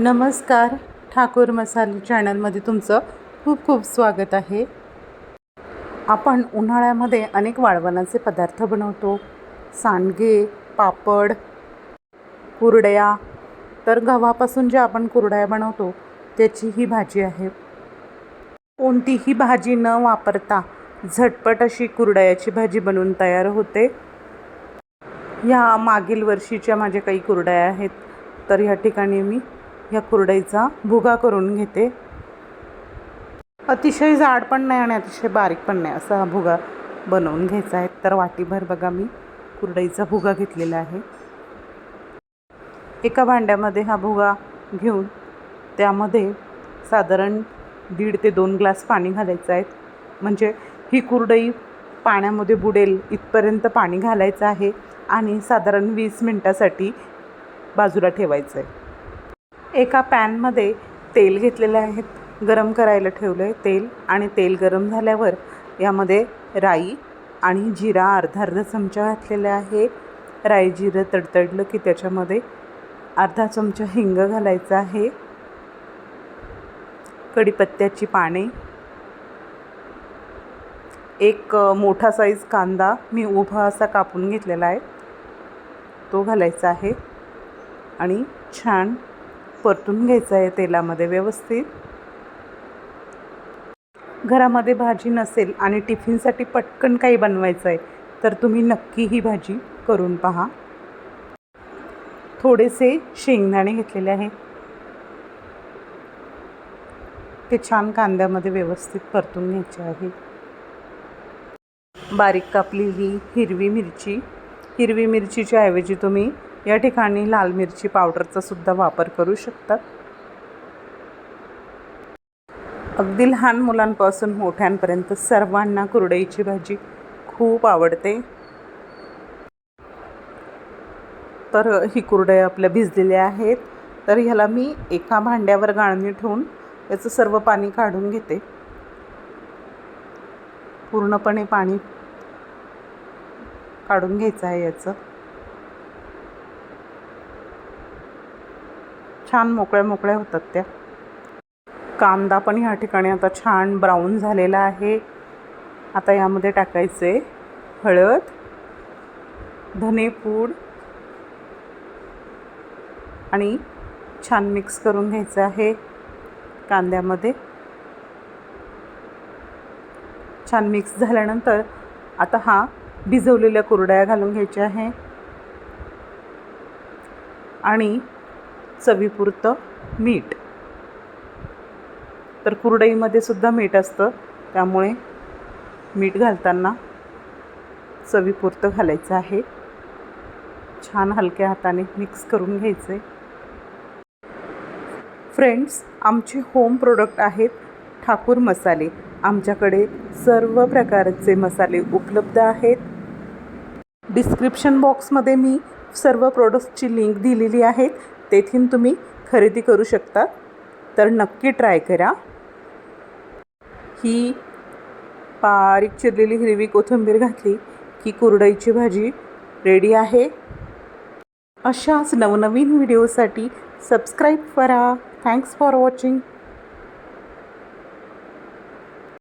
नमस्कार ठाकूर मसाले चॅनलमध्ये तुमचं खूप खूप स्वागत आहे. आपण उन्हाळ्यामध्ये अनेक वाळवणाचे पदार्थ बनवतो. सांडगे पापड कुरड्या. तर गव्हापासून जे आपण कुरड्या बनवतो त्याची ही भाजी आहे. कोणतीही भाजी न वापरता झटपट अशी कुरड्याची भाजी बनवून तयार होते. ह्या मागील वर्षीच्या माझ्या काही कुरड्या आहेत. तर ह्या ठिकाणी मी ह्या कुरडईचा भुगा करून घेते. अतिशय जाड पण नाही आणि अतिशय बारीक पण नाही असा हा भुगा बनवून घ्यायचा आहे. तर वाटीभर बघा मी कुरडईचा भुगा घेतलेला आहे. एका भांड्यामध्ये हा भुगा घेऊन त्यामध्ये साधारण दीड ते दोन ग्लास पाणी घालायचं आहे. म्हणजे ही कुरडई पाण्यामध्ये बुडेल इथपर्यंत पाणी घालायचं आहे आणि साधारण वीस मिनटासाठी बाजूला ठेवायचं आहे. एका पॅनमध्ये तेल घेतलेले आहेत. गरम करायला ठेवलं आहे तेल आणि तेल गरम झाल्यावर यामध्ये राई आणि जिरा अर्धा अर्धा चमचा घातलेला आहे. राई जिरं तडतडलं की त्याच्यामध्ये अर्धा चमचा हिंग घालायचा आहे. कढीपत्त्याची पाने. एक मोठा साईज कांदा मी उभा असा कापून घेतलेला आहे. तो घालायचा आहे. आणि छान परतून घ्यायचं आहे तेलामध्ये व्यवस्थित. घरामध्ये भाजी नसेल आणि टिफिनसाठी पटकन काही बनवायचं आहे तर तुम्ही नक्की ही भाजी करून पहा. थोडेसे शेंगदाणे घेतलेले आहे. ते छान कांद्यामध्ये व्यवस्थित परतून घ्यायचे आहे. बारीक कापलेली हिरवी मिरची. हिरवी मिरचीच्या ऐवजी तुम्ही या ठिकाणी लाल मिरची पावडरचा सुद्धा वापर करू शकतात. अगदी लहान मुलांपासून मोठ्यांपर्यंत सर्वांना कुरडईची भाजी खूप आवडते. तर ही कुरडया आपल्या भिजलेल्या आहेत. तर ह्याला मी एका भांड्यावर गाळणी ठेवून याचं सर्व पाणी काढून घेते. पूर्णपणे पाणी काढून घ्यायचं आहे याचं. छान मोकळ्या मोकळ्या होतात त्या. कांदा पण ह्या ठिकाणी आता छान ब्राऊन झालेला आहे. आता यामध्ये टाकायचे हळद धनेपूड आणि छान मिक्स करून घ्यायचं आहे कांद्यामध्ये. छान मिक्स झाल्यानंतर आता हा भिजवलेल्या कुरड्या घालून घ्यायच्या आहे. आणि चवीपुरतं मीठ. तर कुरडईमध्ये सुद्धा मीठ असतं. त्यामुळे मीठ घालताना चवीपुरतं घालायचं आहे. छान हलक्या हाताने मिक्स करून घ्यायचे फ्रेंड्स आमचे होम प्रोडक्ट आहेत ठाकूर मसाले. आमच्याकडे सर्व प्रकारचे मसाले उपलब्ध आहेत. डिस्क्रिप्शन बॉक्समध्ये मी सर्व प्रोडक्ट्सची लिंक दिलेली आहेत. तेथून तुम्ही खरेदी करू शकता. तर नक्की ट्राय करा. ही बारीक चिरलेली हिरवी कोथिंबीर घातली की कुरडईची भाजी रेडी आहे. अशाच नवनवीन व्हिडिओसाठी सबस्क्राईब करा. Thanks for watching